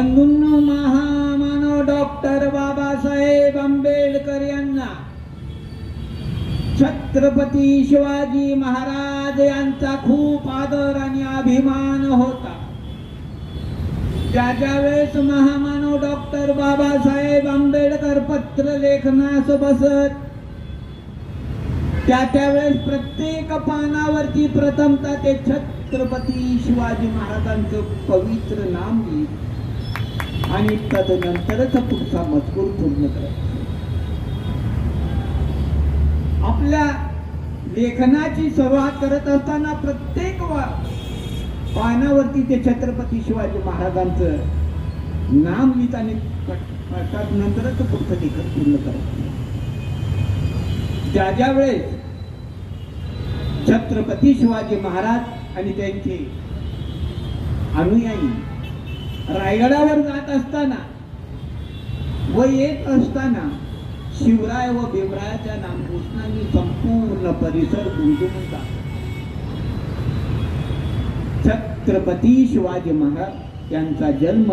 बंधूंनो महामानव डॉक्टर बाबासाहेब आंबेडकर यांना छत्रपती शिवाजी महाराज यांचा खूप आदर आणि अभिमान होता ज्या ज्या वेळेस महामानव डॉक्टर बाबासाहेब आंबेडकर पत्र लेखनास बसत त्या त्यावेळेस प्रत्येक पानावरती प्रथमता ते छत्रपती शिवाजी महाराजांचं पवित्र नाम लिहित आणि तदनंतरच पुढचा मजकूर पूर्ण करायचा. आपल्या लेखनाची सुरुवात करत असताना प्रत्येक पानावरती ते छत्रपती शिवाजी महाराजांचं नाम लिहित आणि नंतरच पुढचं लेखन पूर्ण करायचं. ज्या ज्या वेळेस छत्रपती शिवाजी महाराज आणि त्यांचे अनुयायी रायगडावर जात असताना व येत असताना शिवराय व भीमरायाच्या नामघोषणांनी संपूर्ण परिसर गुंजून छत्रपती शिवाजी महाराज यांचा जन्म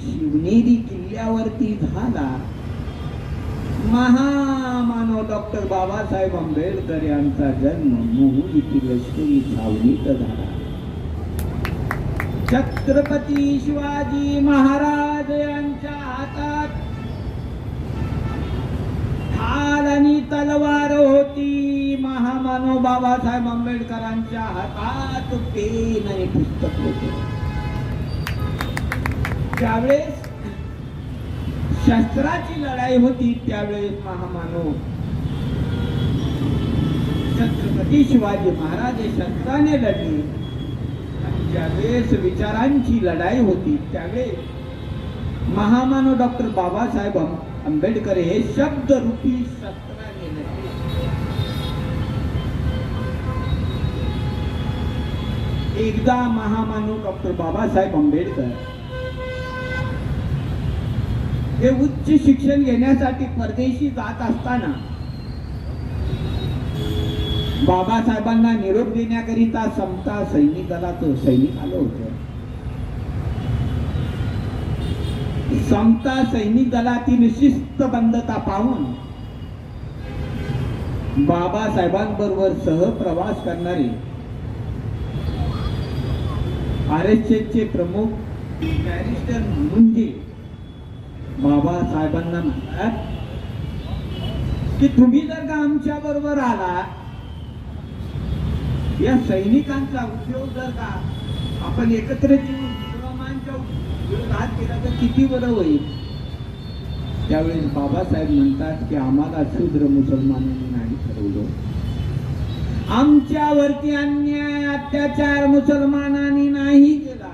शिवनेरी किल्ल्यावरती झाला. महामानव डॉक्टर बाबासाहेब आंबेडकर यांचा जन्म मोहू येथील लष्करी छावणीत झाला. छत्रपती शिवाजी महाराज यांच्या हातात ढाल आणि तलवार होती. महामानव बाबासाहेब आंबेडकरांच्या हातात पेन आणि पुस्तक होते. त्यावेळेस शस्त्राची लढाई होती त्यावेळेस महामानव छत्रपती शिवाजी महाराज हे शस्त्राने लढले. ज्यावेळेस विचारांची लढाई होती त्यावेळेस महामानव डॉक्टर बाबासाहेब आंबेडकर हे शब्दरूपी शस्त्राने लढले. एकदा महामानव डॉक्टर बाबासाहेब आंबेडकर हे उच्च शिक्षण घेण्यासाठी परदेशी जात असताना बाबासाहेबांना निरोप देण्याकरिता समता सैनिक दलाचं सैनिक आलं होतं. समता सैनिक दलातील शिस्तबद्धता पाहून बाबासाहेबांबरोबर सहप्रवास करणारे आर एस चे प्रमुख बॅरिस्टर मुंजे बाबासाहेबांना म्हणतात की तुम्ही जर का आमच्या बरोबर आला या सैनिकांचा उपयोग जर का आपण एकत्र येऊन इस्लामांच्या विरोधात केला तर किती बरं होईल? त्यावेळेस बाबासाहेब म्हणतात की आम्हाला शूद्र मुसलमानांनी नाही ठरवलं. आमच्यावरती अन्याय अत्याचार मुसलमानांनी नाही केला.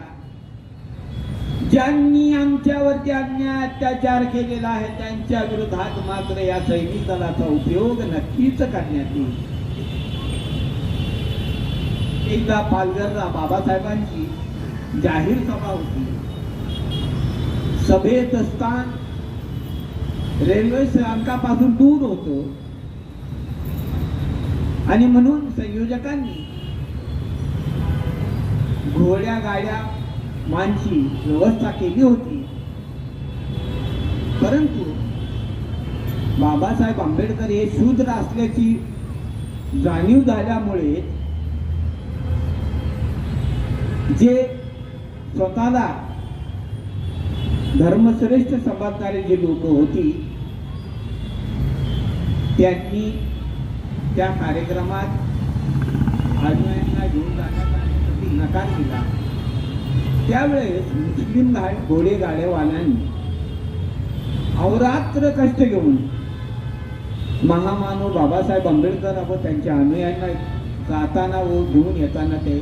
ज्यांनी आमच्यावरती अन्याय अत्याचार केलेला आहे त्यांच्या विरोधात मात्र या सैनिक दलाचा उपयोग नक्कीच करण्यात येईल. एकदा पालघरला बाबासाहेबांची जाहीर सभा होती. सभेत स्थान रेल्वे स्थानकापासून दूर होत. आणि म्हणून संयोजकांनी घोड्या गाड्या मानची व्यवस्था केली होती. परंतु बाबासाहेब आंबेडकर हे शूद्र असल्याची जाणीव झाल्यामुळे जे स्वतःला धर्मश्रेष्ठ समजणारे जे लोक होती त्यांनी त्या कार्यक्रमात अनुयायांना घेऊन जाण्यासाठी नकार दिला. त्यावेळेस मुस्लिम घाट घोडे गाड्यावाल्यांनी अवरात्र कष्ट घेऊन महामानव बाबासाहेब आंबेडकर व त्यांच्या अनुयायांना जाताना व घेऊन येताना ते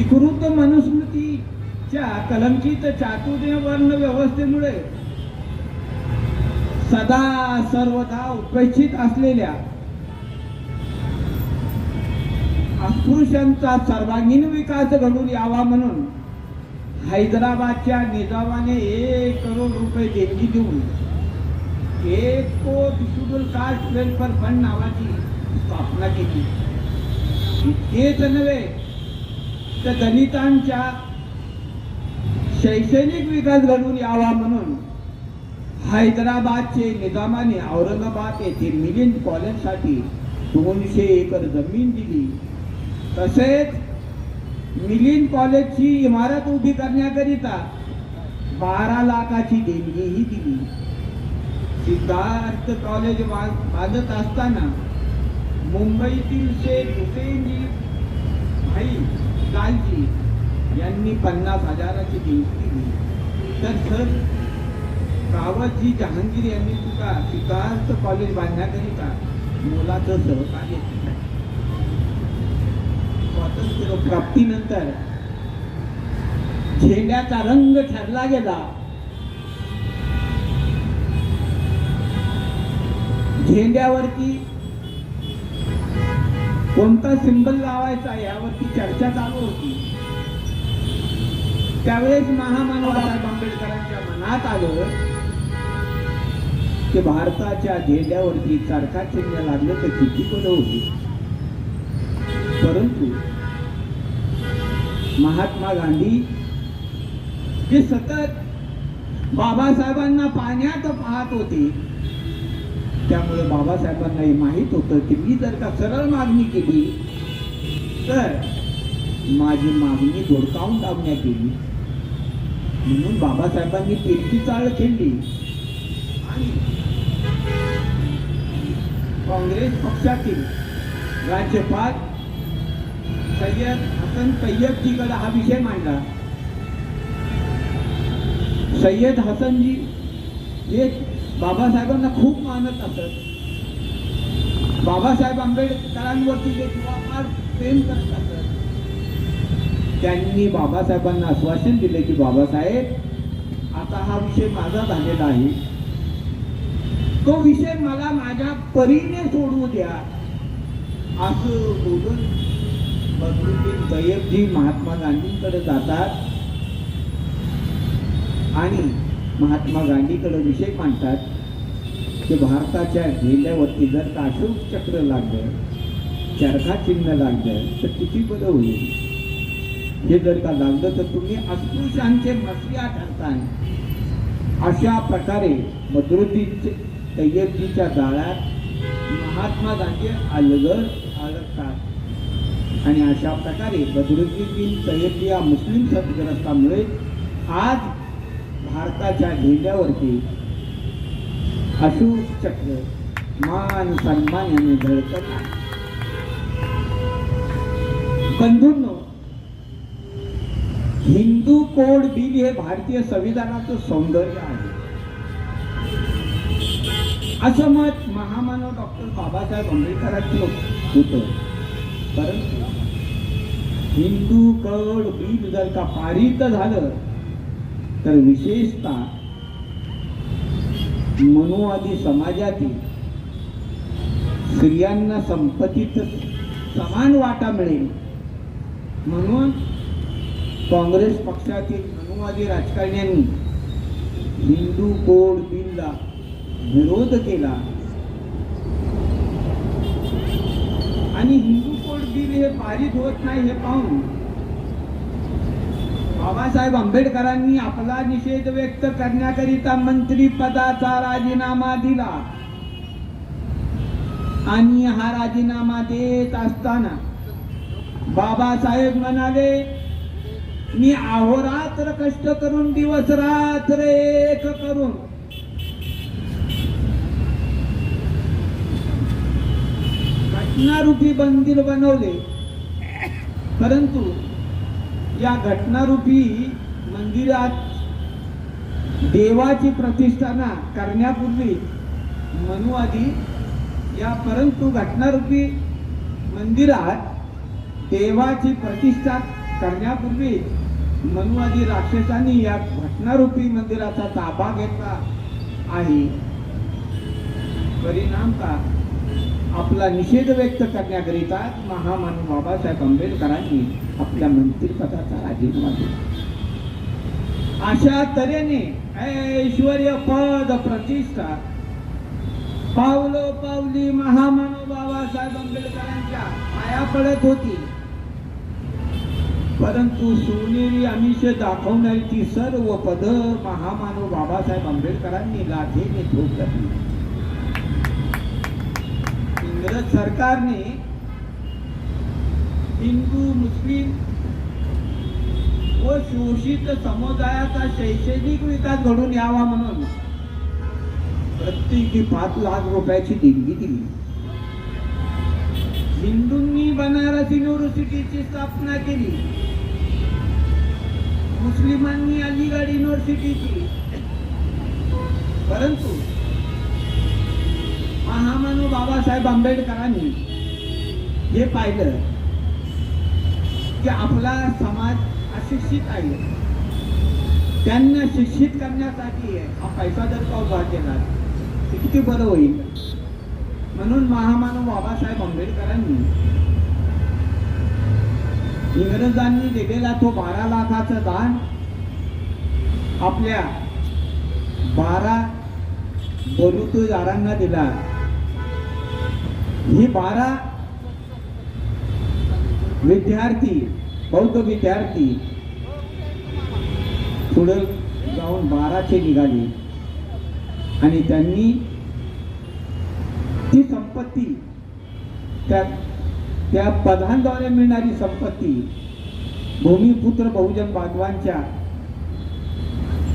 विकृत मनुस्मृतीच्या कलंकित चातुर्य वर्ण व्यवस्थेमुळे सदा सर्वदा उपेक्षित असलेल्या अस्पृश्यांचा सर्वांगीण विकास घडून यावा म्हणून हैदराबादच्या निजामाने एक करोड रुपये देणगी देऊन एक कोट शेड्यूल कास्ट वेलफेअर फंड नावाची स्थापना केली. इतकेच नव्हे तर दलितांच्या शैक्षणिक विकास घडून यावा म्हणून हैदराबादचे निजामाने औरंगाबाद येथे मिलिंद कॉलेजसाठी दोनशे एकर जमीन दिली. तसेच मिलिंद कॉलेजची इमारत उभी करण्याकरिता बारा लाखाची देणगीही दिली. सिद्धार्थ कॉलेज बांधत असताना मुंबईतील शेख हुसेनजी भाई कालजी यांनी पन्नास हजाराची देणगी दिली. तर सर रावतजी जहांगीर यांनी तुका सिद्धार्थ कॉलेज बांधण्याकरिता मोलाचं सहकार्य केलं. स्वातंत्र्य प्राप्तीनंतर झेंड्याचा रंग ठरला गेला. झेंड्यावरती कोणता सिंबल लावायचा यावरती चर्चा चालू होती. त्यावेळेस महामानव बाबासाहेब आंबेडकरांच्या मनात आलं की भारताच्या झेंड्यावरती चरखा चिन्ह लागलं तर किती पद होती परंतु महात्मा गांधी जे सतत बाबासाहेबांना पाण्यात पाहत होते त्यामुळे बाबासाहेबांना हे माहीत होतं की मी जर का सरळ मागणी केली तर माझी मागणी धोडकावून लावण्यात येईल. म्हणून बाबासाहेबांनी तिरकी चाळ खेळली. आणि काँग्रेस पक्षातील राज्यपाल सय्यद हसन तय्यबजीकडे हा विषय मांडला. सय्यद हसनजी हे बाबासाहेबांना खूप मानत असत. बाबासाहेब आंबेडकरांवरती ते फार प्रेम करत असत. त्यांनी बाबासाहेबांना आश्वासन दिले की बाबासाहेब आता हा विषय माझा झालेला आहे. तो विषय मला माझ्या परीने सोडवू द्या. असं बोलून बदलून जयबजी महात्मा गांधींकडे जातात. आणि महात्मा गांधीकडे विषय मांडतात की भारताच्या गेल्यावरती जर का चक्र लागलं चरखा चिन्ह लागलं तर किती बरं होईल? हे जर का लागलं तर तुम्ही अस्पृश्यांचे मसिया ठरताय अशा प्रकारे बदरुद्दीन तय्यबजीच्या जाळ्यात महात्मा गांधी अलगर अडकतात आणि अशा प्रकारे बदरुद्दीन तय्यबजी या मुस्लिम सदग्रस्तामुळे आज भारताच्या झेंड्यावरती अशोक चक्र मान सन्मान यांनी झळकत आहे. बंधूंनो हिंदू कोड बिल हे भारतीय संविधानाचं सौंदर्य आहे असं मत महामानव डॉक्टर बाबासाहेब आंबेडकरांचं होतं परंतु हिंदू कोड बिल जर का पारित झालं तर विशेषतः मनुवादी समाजातील स्त्रियांना संपत्तीत समान वाटा मिळेल. म्हणून काँग्रेस पक्षातील मनुवादी राजकारण्यांनी हिंदू कोड बिलला विरोध केला. आणि हिंदू कोड बिल हे पारित होत नाही हे पाहून बाबासाहेब आंबेडकरांनी आपला निषेध व्यक्त करण्याकरिता मंत्री पदाचा राजीनामा दिला. आणि हा राजीनामा देत असताना बाबासाहेब म्हणाले मी अहोरात्र कष्ट करून दिवस रात्र एक करून घटनारूपी बंदील बनवले. परंतु या घटनारूपी मंदिरात देवाची प्रतिष्ठाना करण्यापूर्वी मनुवादी या परंतु घटनारूपी मंदिरात देवाची प्रतिष्ठा करण्यापूर्वी मनुवादी राक्षसांनी या घटनारूपी मंदिराचा ताबा घेतला आहे. परिणाम का आपला निषेध व्यक्त करण्याकरिता महामानव बाबासाहेब आंबेडकरांनी आपल्या मंत्रिपदाचा राजीनामा दिला. अशा तऱ्हेने ऐश्वर्य पद प्रतिष्ठा पावलो पावली महामानव बाबासाहेब आंबेडकरांच्या पाया पडत होती. परंतु सोनेरी आमिष दाखवणारी ती सर्व पद महामानव बाबासाहेब आंबेडकरांनी लाथेने ठोकली इंग्रज सरकारने हिंदू मुस्लिम व शोषित समुदायाचा शैक्षणिक विकास घडून यावा म्हणून प्रत्येकी पाच लाख रुपयाची देणगी दिली. हिंदूंनी बनारस युनिव्हर्सिटीची स्थापना केली. मुस्लिमांनी अलिगड युनिव्हर्सिटीची परंतु महामानव बाबासाहेब आंबेडकरांनी हे पाहिलं की आपला समाज अशिक्षित आहे. त्यांना शिक्षित करण्यासाठी हा पैसा जर का उभा केला ते किती बरं होईल? म्हणून महामानव बाबासाहेब आंबेडकरांनी इंग्रजांनी दिलेला तो बारा लाखाचा दान आपल्या बारा बलुतदारांना दिला. ही बारा विद्यार्थी बौद्ध विद्यार्थी पुढे जाऊन बाराचे निघाले. आणि त्यांनी ती संपत्ती त्या त्या पदांद्वारे मिळणारी संपत्ती भूमिपुत्र बहुजन बांधवांच्या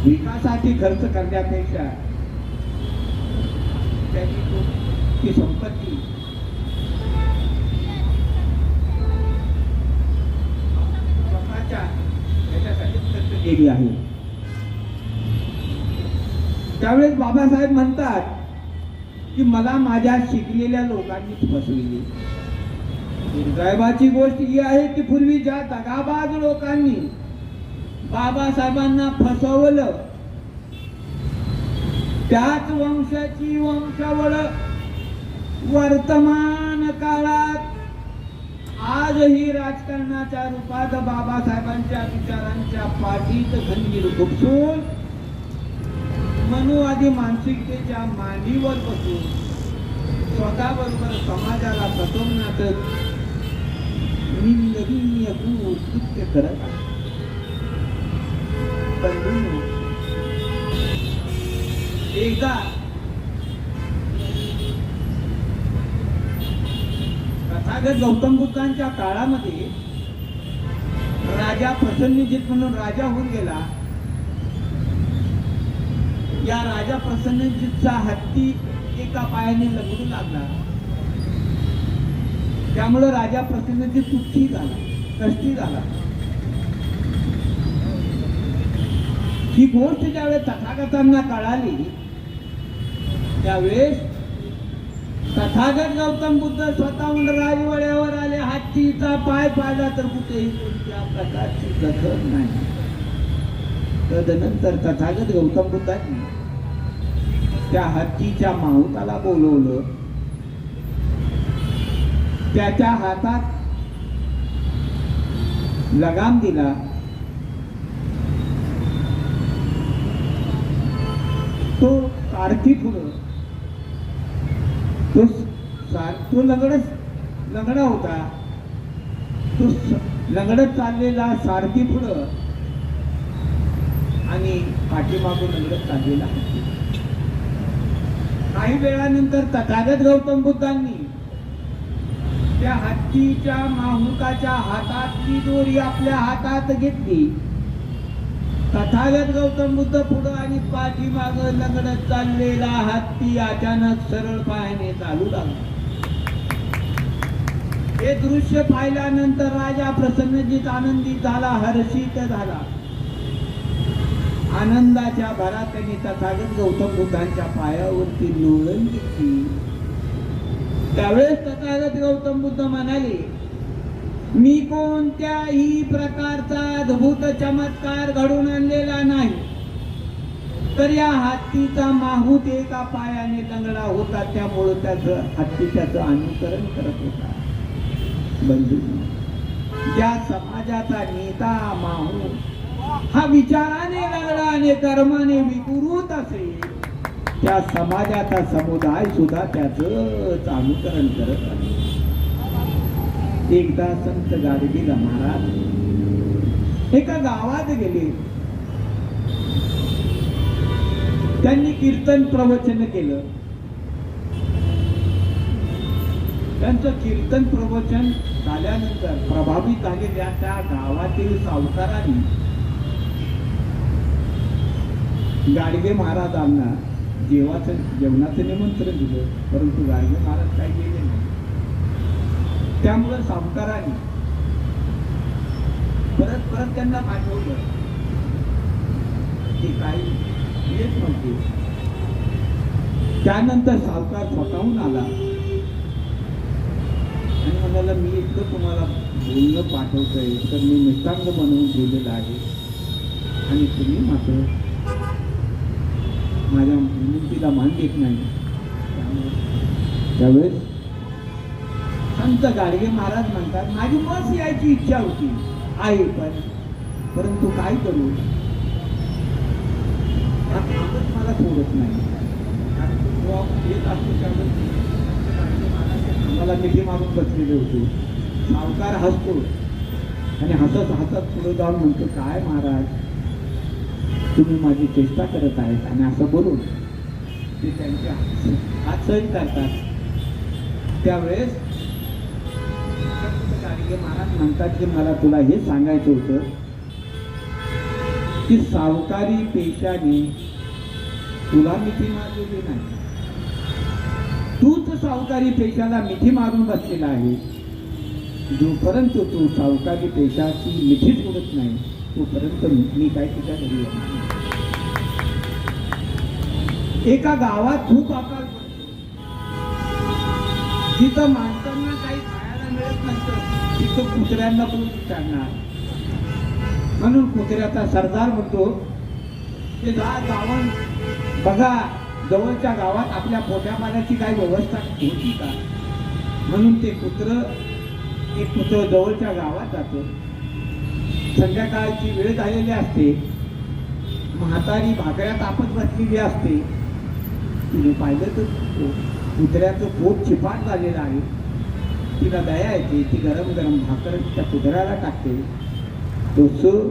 विकासासाठी खर्च करण्यापेक्षा त्यांनी ती संपत्ती केली आहे. त्यावेळेस बाबासाहेब म्हणतात की मला माझ्या शिकलेल्या लोकांनीच फसविली. दुर्दैवाची गोष्ट ही आहे की पूर्वी ज्या दगाबाज लोकांनी बाबासाहेबांना फसवलं त्याच वंशाची वंशावळ वर्तमान काळात आजही राजकारणाच्या रूपात बाबासाहेबांच्या विचारांच्या पाठीत खंजीर खुपसून मनुवादी मानसिकतेच्या मांडीवर बसून स्वतःबरोबर समाजाला फसवण्याचं निंदनीय कृत्य करत आहे. एकदा तथागत गौतम बुद्धांच्या काळामध्ये राजा प्रसन्नजित म्हणून राजा होऊन गेला. या राजा प्रसन्नजीतचा हत्ती एका पायाने लग्न लागला. त्यामुळे राजा प्रसन्नजीत दुःखी झाला कष्टी झाला. ही गोष्ट ज्यावेळेस तथागतांना कळाली त्यावेळेस तथागत गौतम बुद्ध स्वतःहून राजवाड्यावर आले. हत्तीचा पाय पाडला तर कुठेही कोणत्या प्रकारची कथन नाही. तदनंतर तथागत गौतम बुद्धांनी त्या हत्तीच्या माहुताला बोलवलं. त्याच्या हातात लगाम दिला. तो सारथी पुढं तो तो लंगडच लंगडा होता. तो लंगडत चाललेला सारथी पुढं आणि पाठीमागून लंगडत चाललेला काही वेळानंतर तथागत गौतम बुद्धांनी त्या हत्तीच्या माहुकाच्या हातातली दोरी आपल्या हातात घेतली. तथागत गौतम बुद्ध पुढं आणि पाठीमाग लगडत चाललेला हत्ती अचानक सरळ पायाने चालू लागला. हे दृश्य पाहिल्यानंतर राजा प्रसन्नजीत आनंदित झाला हर्षित झाला. आनंदाच्या भरात त्यांनी तथागत गौतम बुद्धांच्या पायावरती लोळण घेतली. त्यावेळेस तथागत गौतम बुद्ध म्हणाले मी कोणत्याही प्रकारचा अद्भुत चमत्कार घडून आणलेला नाही. तर या हत्तीचा माहूत एका पायाने लंगडा होता त्यामुळं त्याचं हत्ती त्याचं अनुकरण करत होता. बंधू ज्या समाजाचा नेता माहू हा विचाराने लंगडा आणि कर्माने विकृत असेल त्या समाजाचा समुदाय सुद्धा त्याच अनुकरण करत आहे एकदा संत गाडगीला महाराज एका गावात गेले. त्यांनी कीर्तन प्रवचन केलं. त्यांचं कीर्तन प्रवचन झाल्यानंतर प्रभावित झालेल्या त्या गावातील सावकारांनी गाडगे महाराजांना जेवाचं जेवणाचं निमंत्रण दिलं. परंतु गाडगे महाराज काही गेले नाही. त्यामुळं सावकारांनी परत परत त्यांना पाठवलं. ते काही येत नव्हते. त्यानंतर सावकार स्वतःहून आला. आणि म्हणाला मी इतकं तुम्हाला बोलणं पाठवतोय तर मी मिष्टांग बनवून ठेवलेलं आहे. आणि तुम्ही मात्र माझ्या मुलीला मान देत नाही. त्यामुळे त्यावेळेस संत गाडगे महाराज म्हणतात माझी बस यायची इच्छा होती. आहे पण. परंतु काय करू? हा मला सोडत नाही. येत असतो महाराज मला मिठी मारून बसलेले होते. सावकार हसतो आणि हसत हसत पुढे जाऊन म्हणतो काय महाराज तुम्ही माझी चेष्टा करत आहेत आणि असं बोलून ते त्यांच्या हात सहन करतात. त्यावेळेस गाडगे महाराज म्हणतात की मला तुला हे सांगायचं होतं की सावकारी पेशाने तुला मिठी मारलेली नाही. तूच सावकारी पेशाला मिठी मारून बसलेला आहे. जोपर्यंत तू सावकारी पेशाची मिठी सोडत नाही तोपर्यंत मी काय तुझ्या घरी एका गावात खूप अकाल जिथं माणसांना काही खायला मिळत नसतं. तिथं कुत्र्यांना पण विचारणार म्हणून कुत्र्याचा सरदार म्हणतो ते जा गावात बघा जवळच्या गावात आपल्या पोट्या पाण्याची काही व्यवस्था होती का? म्हणून ते कुत्र एक कुत्र जवळच्या गावात जातो. संध्याकाळची वेळ झालेली असते. म्हातारी भाकऱ्या तापत बसलेली असते. तिने पाहिलं तर कुत्र्याचं पोट चिपाट झालेलं आहे. तिला दया येते ती गरम गरम भाकर त्या कुत्र्याला टाकते. तसं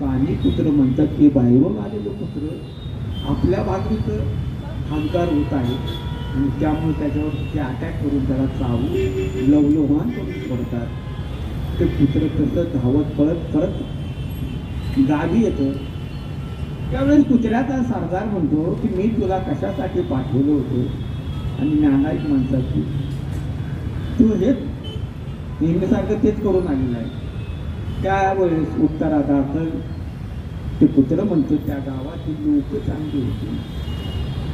पाणी कुत्र म्हणतात की बाहेरून आलेलं कुत्र आपल्या भाकरीचं खांकार होत आहे आणि त्यामुळे त्याच्यावर ते अटॅक करून त्याला चावून लवलवान करून पडतात ते कुत्र तसं धावत पळत परत गावी येतं. त्यावेळेस कुत्र्याचा सरदार म्हणतो की मी तुला कशासाठी पाठवलं होतं? आणि नानाईक म्हणतात की तू हेच नेहमीसारखं तेच करून आलेलं आहे. त्यावेळेस उत्तरादार्थ ते पुत्र म्हणतो त्या गावातील लोक चांगली होती.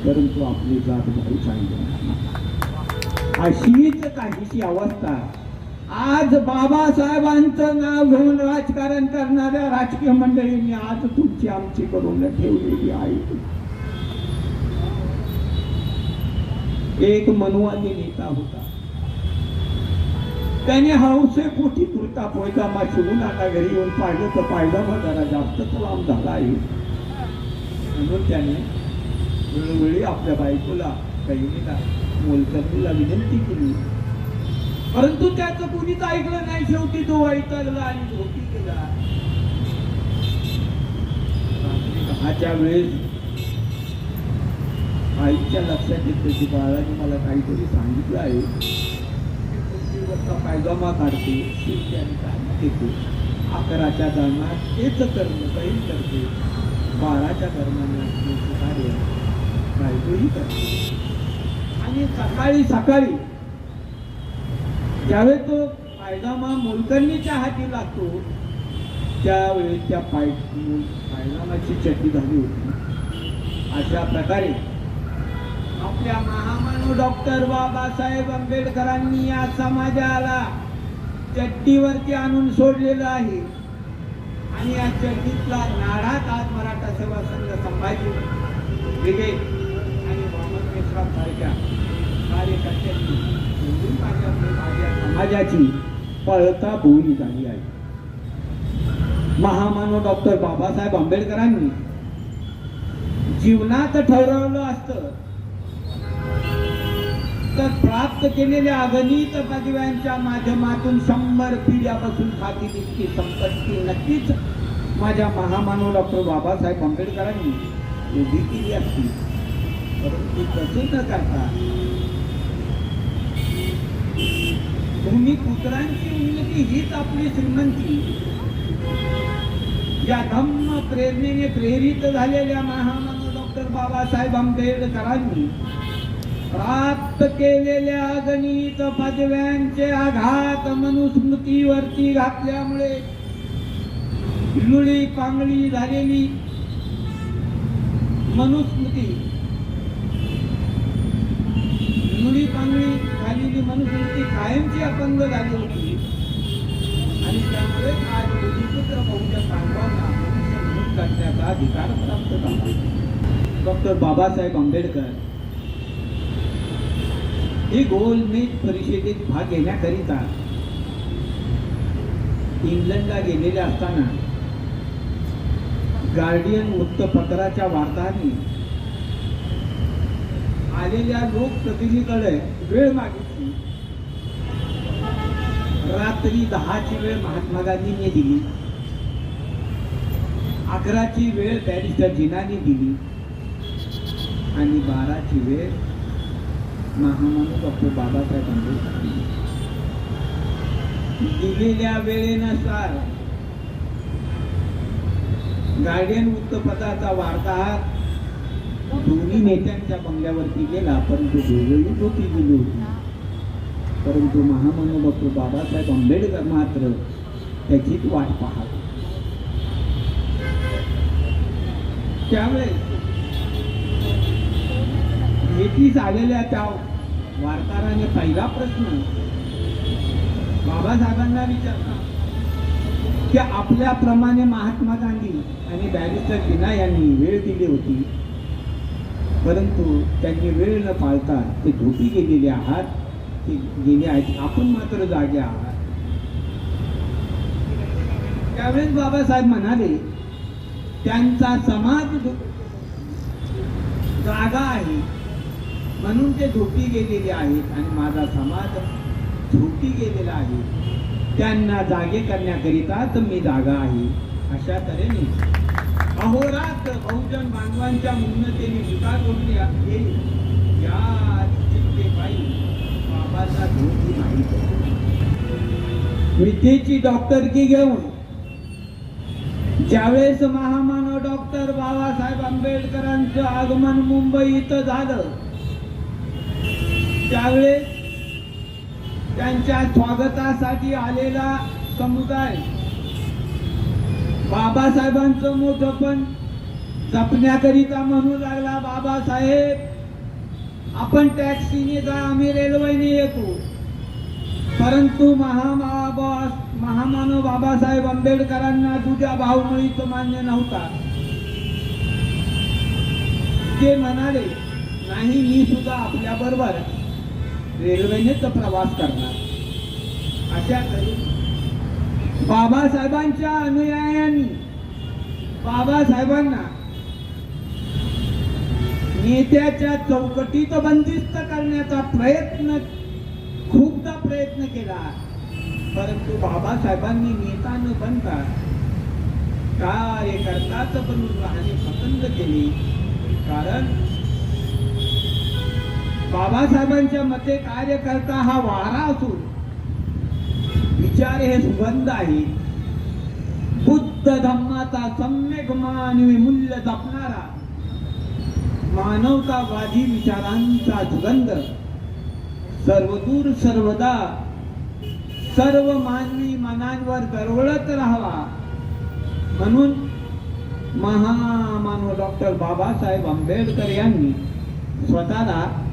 परंतु आपली जात भाऊ चांगली नाही. अशीच काहीशी अवस्था. आज बाबासाहेबांचं नाव घेऊन राजकारण करणाऱ्या राजकीय मंडळींनी आज तुमची आमची करून ठेवलेली आहे. एक मनुवादी नेता होता. त्याने हौसे पोटी कुर्ता पोयजामा शिवून आता घरी येऊन पाहिलं तर पायजामा जरा जास्तच लांब झाला आहे. म्हणून त्याने वेळोवेळी आपल्या बायकोला बहिणीला मोलकरणीला विनंती केली. परंतु त्याचं कुणीच ऐकलं नाही. शेवटी तो वैतरला आणि झोपी केला दहाच्या वेळेस आईच्या लक्षात येतं की बाळाने मला काहीतरी सांगितलं आहे. वरचा पायजामा काढते देते अकराच्या दरम्यान तेच कर्म काही करते. बाराच्या दरम्यान कार्य बायकोही करते. आणि सकाळी सकाळी ज्यावेळेस तो पायजामा मोलकर्णीच्या हाती लागतो त्यावेळेस त्या पाय पायजामाची चड्डी झाली होती. अशा प्रकारे आपल्या महामानव डॉक्टर बाबासाहेब आंबेडकरांनी या समाजाला चट्टीवरती आणून सोडलेलं आहे. आणि या चट्टीतला नाडात आज मराठा सेवा संघ संभाजी ब्रिगेड आणि मोहम्मद मिश्रा सारख्या कार्यकर्त्यांनी माझ्या समाजाची पळता भूमी झाली आहे. महामानव डॉक्टर बाबासाहेब आंबेडकरांनी जीवनात ठरवलं असतं तर प्राप्त केलेल्या अगणित पदव्यांच्या माध्यमातून शंभर पिढ्यापासून खाती इतकी संपत्ती नक्कीच माझ्या महामानव डॉक्टर बाबासाहेब आंबेडकरांनी उभी केली असती. परंतु तसे न करता भूमिपुत्रांची उन्नती हीच आपली श्रीमंती. या धम्म प्रेरणेने प्रेरित झालेल्या महामानव डॉक्टर बाबासाहेब आंबेडकरांनी प्राप्त केलेल्या गणित पदव्यांचे आघात मनुस्मृतीवरती घातल्यामुळे लुळी पांगळी झालेली मनुस्मृती लुळी पांगळी झालेली मनुस्मृती कायमची अपंग झाली होती. आणि त्यामुळे आज भूमिपुत्र बहुजन बांधवांना करण्याचा अधिकार प्राप्त झाला. डॉक्टर बाबासाहेब आंबेडकर हे गोलमेज परिषदेत भाग घेण्याकरिता इंग्लंडला गेलेले असताना गार्डियन वृत्तपत्राच्या वार्ताहरांनी आलेल्या लोकप्रतिनिधीकडे वेळ मागितली. रात्री दहाची वेळ महात्मा गांधींनी दिली. अकराची वेळ बॅरिस्टर जिनाने दिली. आणि बाराची वेळ महामानव डॉक्टर बाबासाहेब आंबेडकर दिलेल्या वेळेनुसार गार्डियन वृत्तपत्राचा वार्ताहर दोन्ही नेत्यांच्या बंगल्यावरती गेला परंतु दोघेही झोपी गेली होती. परंतु महामानव डॉक्टर बाबासाहेब आंबेडकर मात्र त्याचीच वाट पाहत त्यावेळेस भेटीस आलेल्या त्या वार्ताहराने पहिला प्रश्न बाबासाहेबांना विचारला की आपल्याप्रमाणे महात्मा गांधी आणि बॅरिस्टर जिना यांनी वेळ दिली होती. परंतु त्यांनी वेळ न पाळता ते झोपी गेलेले आहात. ते गेले आहेत. आपण मात्र जागे आहात. त्यावेळेस बाबासाहेब म्हणाले त्यांचा समाज जागा आहे. म्हणून ते झोपी गेलेले आहेत आणि माझा समाज झोपी गेलेला आहे. त्यांना जागे करण्याकरिताच मी जागा आहे. अशा तऱ्हेने अहोरात बहुजन बांधवांच्या उन्नतीने विकास होऊन या- येईल या चिंतेपायी झोपी माहीत विद्येची डॉक्टरकी घेऊन? ज्यावेळेस महामानव डॉक्टर बाबासाहेब आंबेडकरांचं आगमन इथं झालं त्यावेळेस त्यांच्या स्वागतासाठी आलेला समुदाय बाबासाहेबांचं मोठं पण जपण्याकरिता म्हणू लागला बाबासाहेब आपण टॅक्सीने जा आम्ही रेल्वेने येतो. परंतु महामाबा महामानव बाबासाहेब आंबेडकरांना तुझ्या भावमुळीच मान्य नव्हता. ते म्हणाले नाही मी सुद्धा आपल्या बरोबर रेल्वेनेच प्रवास करणार. अशा तरी बाबासाहेबांच्या अनुयायांनी बाबासाहेबांना नेत्याच्या चौकटीत बंदिस्त करण्याचा प्रयत्न खूपदा प्रयत्न केला परंतु बाबासाहेबांनी नेता न बनता कार्यकर्ताच बनून राहणे पसंत केले. कारण बाबासाहेबांच्या मते कार्यकर्ता हा वारा असून विचार हे सुगंध आहे. बुद्ध धम्माचा सम्यक मानवी मूल्य जपणारा मानवतावादी विचारांचा सुगंध. सर्वदूर सर्वदा सर्व मानवी मनांवर दरवळत राहावा. म्हणून महामानव डॉक्टर बाबासाहेब आंबेडकर यांनी स्वतःला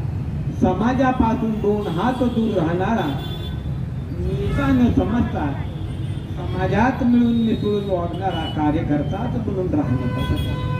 समाजापासून दोन हात दूर राहणारा नेता न समजता समाजात मिळून मिसळून वागणारा कार्यकर्ताच म्हणून राहणं पसंत आहे.